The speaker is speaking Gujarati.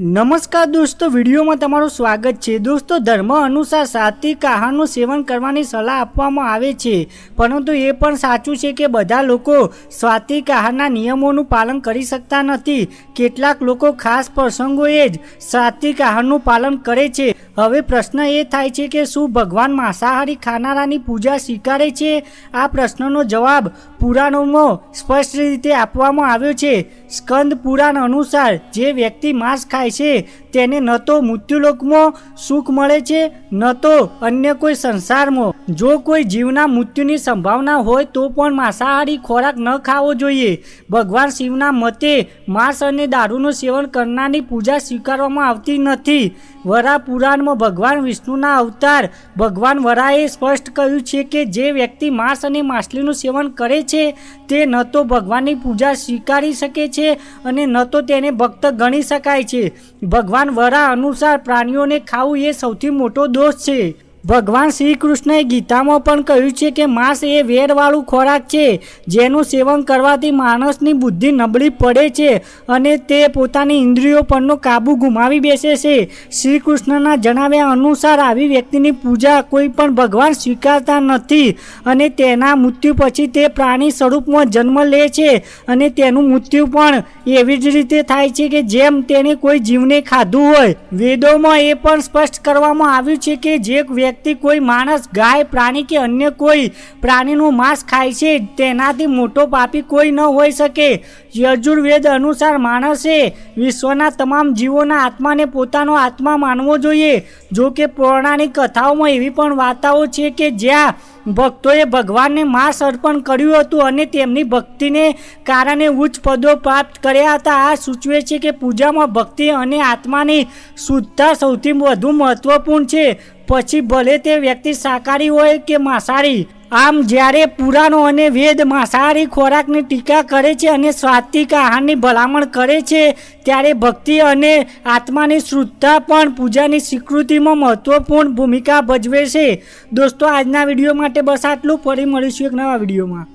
નમસ્કાર દોસ્તો, વિડીયોમાં તમારું સ્વાગત છે. દોસ્તો, ધર્મ અનુસાર સાત્વિક આહારનું સેવન કરવાની સલાહ આપવામાં આવે છે. પરંતુ એ પણ સાચું છે કે બધા લોકો સાત્વિક આહારના નિયમોનું પાલન કરી શકતા નથી. કેટલાક લોકો ખાસ પ્રસંગોએ જ સાત્વિક આહારનું પાલન કરે છે. હવે પ્રશ્ન એ થાય છે કે શું ભગવાન માંસાહારી ખાનારાની પૂજા સ્વીકારે છે? આ પ્રશ્નનો જવાબ પુરાણોમાં સ્પષ્ટ રીતે આપવામાં આવ્યો છે. સ્કંદ પુરાણ અનુસાર જે વ્યક્તિ માંસ ખાય છે, તેને ન તો મૃત્યુલોકમાં સુખ મળે છે, ન તો અન્ય કોઈ સંસારમાં. જો કોઈ જીવના મૃત્યુની સંભાવના હોય તો પણ માંસાહારી ખોરાક ન ખાવો જોઈએ. ભગવાન શિવના મતે માંસ અને દારૂનું સેવન કરનારની પૂજા સ્વીકારવામાં આવતી નથી. વરા પુરાણમાં ભગવાન વિષ્ણુના અવતાર. ભગવાન વરાએ સ્પષ્ટ કહ્યું છે કે જે વ્યક્તિ માંસ અને માછલીનું સેવન કરે છે, તે ન તો ભગવાનની પૂજા સ્વીકારી શકે છે અને ન તો તેને ભક્ત ગણી શકાય છે. ભગવાન વરા અનુસાર પ્રાણીઓને ખાવું એ સૌથી મોટો દોષ છે. ભગવાન શ્રી કૃષ્ણએ ગીતામાં પણ કહ્યું છે કે માંસ એ વેરવાળું ખોરાક છે, જેનું સેવન કરવાથી માણસની બુદ્ધિ નબળી પડે છે અને તે પોતાની ઇન્દ્રિયો પરનો કાબુ ગુમાવી બેસે છે. શ્રી કૃષ્ણના જણાવ્યા અનુસાર આવી વ્યક્તિની પૂજા કોઈ પણ ભગવાન સ્વીકારતા નથી અને તેના મૃત્યુ પછી તે પ્રાણી સ્વરૂપમાં જન્મ લે છે અને તેનું મૃત્યુ પણ એવી જ રીતે થાય છે કે જેમ તેને કોઈ જીવને ખાધું હોય. વેદોમાં એ પણ સ્પષ્ટ કરવામાં આવ્યું છે કે જે વ્યક્તિ કોઈ માણસ, ગાય, પ્રાણી કે અન્ય કોઈ પ્રાણીનું માંસ ખાય છે, તેનાથી મોટો પાપી કોઈ ન હોઈ શકે. યજુર્વેદ અનુસાર માણસે વિશ્વના તમામ જીવોના આત્માને પોતાનો આત્મા માનવો જોઈએ. જો કે પૌરાણિક કથાઓમાં એવી પણ વાર્તાઓ છે કે જ્યાં ભક્તોએ ભગવાનને માંસ અર્પણ કર્યું હતું અને તેમની ભક્તિને કારણે ઉચ્ચ પદો પ્રાપ્ત કર્યા હતા. આ સૂચવે છે કે પૂજામાં ભક્તિ અને આત્માની શુદ્ધતા સૌથી વધુ મહત્વપૂર્ણ છે. પછી ભલે તે વ્યક્તિ શાકાહારી હોય કે માંસાહારી આમ જ્યારે પુરાણો અને વેદ માંસાહારી ખોરાકની ટીકા કરે છે અને સ્વાત્વિક આહારની ભલામણ કરે છે, ત્યારે ભક્તિ અને આત્માની શુદ્ધતા પણ પૂજાની સ્વીકૃતિમાં મહત્વપૂર્ણ ભૂમિકા ભજવે છે. દોસ્તો, આજના વીડિયો માટે બસ આટલું. ફરી મળીશું એક નવા વિડીયોમાં.